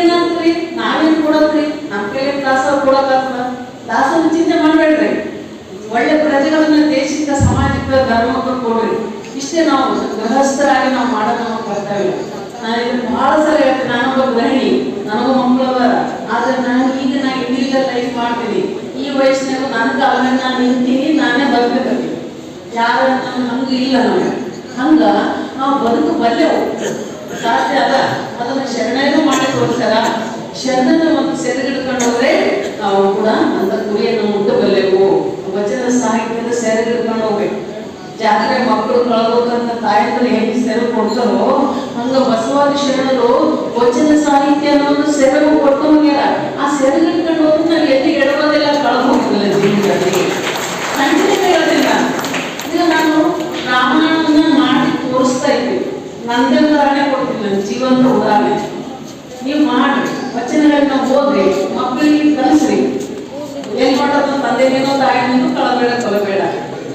ಏನಾಗ್ತದೆ ನಾವೇನ್ ಕೊಡತ್ರಿ ನಮ್ಮ ಕೈಲಿ ದಾಸೋಹ ಕೊಡಕ್ಕಾಗ್ತದ ದಾಸೋಹ ಚಿಂತೆ ಮಾಡ್ಬೇಡ್ರಿ. ಒಳ್ಳೆ ಪ್ರಜೆಗಳನ್ನ ದೇಶಕ್ಕೆ ಸಮಾಜಕ್ಕೆ ಧರ್ಮಕ್ಕೆ ಕೊಡ್ರಿ. ಇಷ್ಟೇ ನಾವು ಗೃಹಸ್ಥರಾಗಿ ನಾವು ಮಾಡೋದು ನಮ್ಮ ಕರ್ತವ್ಯ ನಾನು ಇದನ್ನ ಬಹಳ ಸಲ ಹೇಳ್ತೀನಿ ನಾನೊಬ್ಬ ಗೃಹಿಣಿ, ನನಗೂ ಅದಾರ. ಆದ್ರೆ ನಾನು ಈಗ ನಾ ಇಂಡಿವಿಜುವಲ್ ಲೈಫ್ ಮಾಡ್ತೀನಿ. ಈ ವಯಸ್ಸಿನಾಗ ನನ್ನ ಕಾಲನ ನಾನು ನಿಂತೀನಿ, ನಾನೇ ಬದುಕಬೇಕು ಯಾರ ನಮ್ಗೆ ಇಲ್ಲ ನಮಗೆ. ಹಂಗ ನಾವು ಬದುಕು ಬಲ್ಲೆವು ಸಾಧ್ಯ ಅದ ಅದನ್ನ ತೋರಿಸ್ತಾರ ಶರಣನ ಮತ್ತು ಸೆರೆಗಿಡ್ಕೊಂಡು ಹೋದ್ರೆ ನಾವು ಕೂಡ ಅಂತ ಗುರಿಯನ್ನು ಮುಟ್ಟಬಲ್ಲೆವು. ವಚನ ಸಾಹಿತ್ಯದ ಸೆರೆಗಿಡ್ಕೊಂಡು ಹೋಗ್ಬೇಕು ಜಾತ್ರೆ ಮಕ್ಕಳು ಕಳ್ಬೇಕಂತ ತಾಯಂದ್ರೆ ಹೆಂಗೆ ಸೆರೆ ಕೊಡ್ತಾರೋ, ಹಂಗ ಬಸವಾದಿ ಶರಣರು ವಚನ ಸಾಹಿತ್ಯ ಅನ್ನೋದು ಸೆರಗು ಕೊಟ್ಟು ಹೋಗ್ಯಾರ ಆ ಸೆರೆಗಿಡ್ಕೊಂಡು ಹೋದ್ರೆ ನಾವು ಎಲ್ಲಿ ಎಡಬೋದಿಲ್ಲ ಕಳ್ದು ಹೋಗ್ತಿಲ್ಲ ಜೀವನದಲ್ಲಿ. ಖಂಡಿತ ಇರೋದಿಲ್ಲ. ಈಗ ನಾನು ರಾಮಾಯಣವನ್ನ ಮಾಡಿ ತೋರಿಸ್ತಾ ಇದ್ವಿ ನಂದೇ ಉದಾಹರಣೆ ಕೊಡ್ತೀನಿ ನನ್ನ ಜೀವನದ ಉದಾಹರಣೆ ನೀವು ಮಾಡಿ. ವಚನಗಳನ್ನ ಓದ್ರಿ ಮಕ್ಕಳಿಗೆ ಕಲಿಸ್ರಿ. ಏನ್ ಮಾಡೋದು? ತಂದೆನೇನೋ ತಾಯಿನೇನೋ ಕಳಬೇಡ ಕೊಲಬೇಡ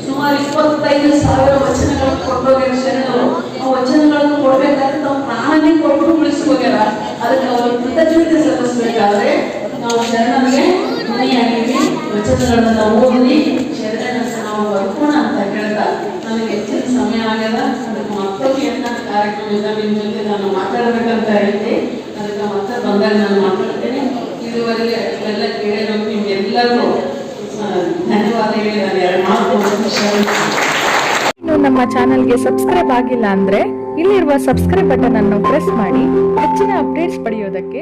ಸುಮಾರು ಇಪ್ಪತ್ತೈದು ಸಾವಿರ ವಚನಗಳನ್ನು ಕೊಟ್ಟೋಗ್ಯಾರ ಶರಣರು ಆ ವಚನಗಳನ್ನು ಕೊಡ್ಬೇಕಾದ್ರೆ ನಾವು ಪ್ರಾಣನೇ ಕೊಟ್ಟು ಉಳಿಸ್ಕೋಗ್ಯಾರ ಅದಕ್ಕೆ ಅವ್ರ ಕೃತಜ್ಞತೆ ಸಲ್ಲಿಸ್ಬೇಕಾದ್ರೆ ನಾವು ಶರಣರಿಗೆ ಮನೆಯಾಗಿವಿ ವಚನಗಳನ್ನ ಓದಿ ಶರಣರನ್ನ ನಾವು ಬರ್ಕೋಣ ಅಂತ ಹೇಳ್ತಾ ನನಗೆ ಹೆಚ್ಚಿನ ಸಮಯ ಆಗ್ಯದ ಅದಕ್ಕೆ ಮಕ್ಕಳಿಗೆ ಕಾರ್ಯಕ್ರಮದಿಂದ ನಿಮ್ಮ ಜೊತೆ ನಾನು ಮಾತಾಡಬೇಕಂತ ಇದ್ದೆ ಅದಕ್ಕೆ ಮತ್ತೆ ಬಂದಾಗ ನಾನು ಮಾತಾಡ್ತೇನೆ. ಇದುವರೆಗೆ ಎಲ್ಲ ಕೇಳಿ ನಮ್ಗೆ ನಿಮ್ಗೆಲ್ಲರಿಗೂ ಧನ್ಯವಾದ ಹೇಳಿ ನಾನು ಎರಡು ಮಾತು ನಮ್ಮ ಚಾನೆಲ್ಗೆ ಸಬ್ಸ್ಕ್ರೈಬ್ ಆಗಿಲ್ಲ ಅಂದ್ರೆ ಇಲ್ಲಿರುವ ಸಬ್ಸ್ಕ್ರೈಬ್ ಬಟನ್ ಅನ್ನು ಪ್ರೆಸ್ ಮಾಡಿ. ಹೆಚ್ಚಿನ ಅಪ್ಡೇಟ್ಸ್ ಪಡೆಯೋದಕ್ಕೆ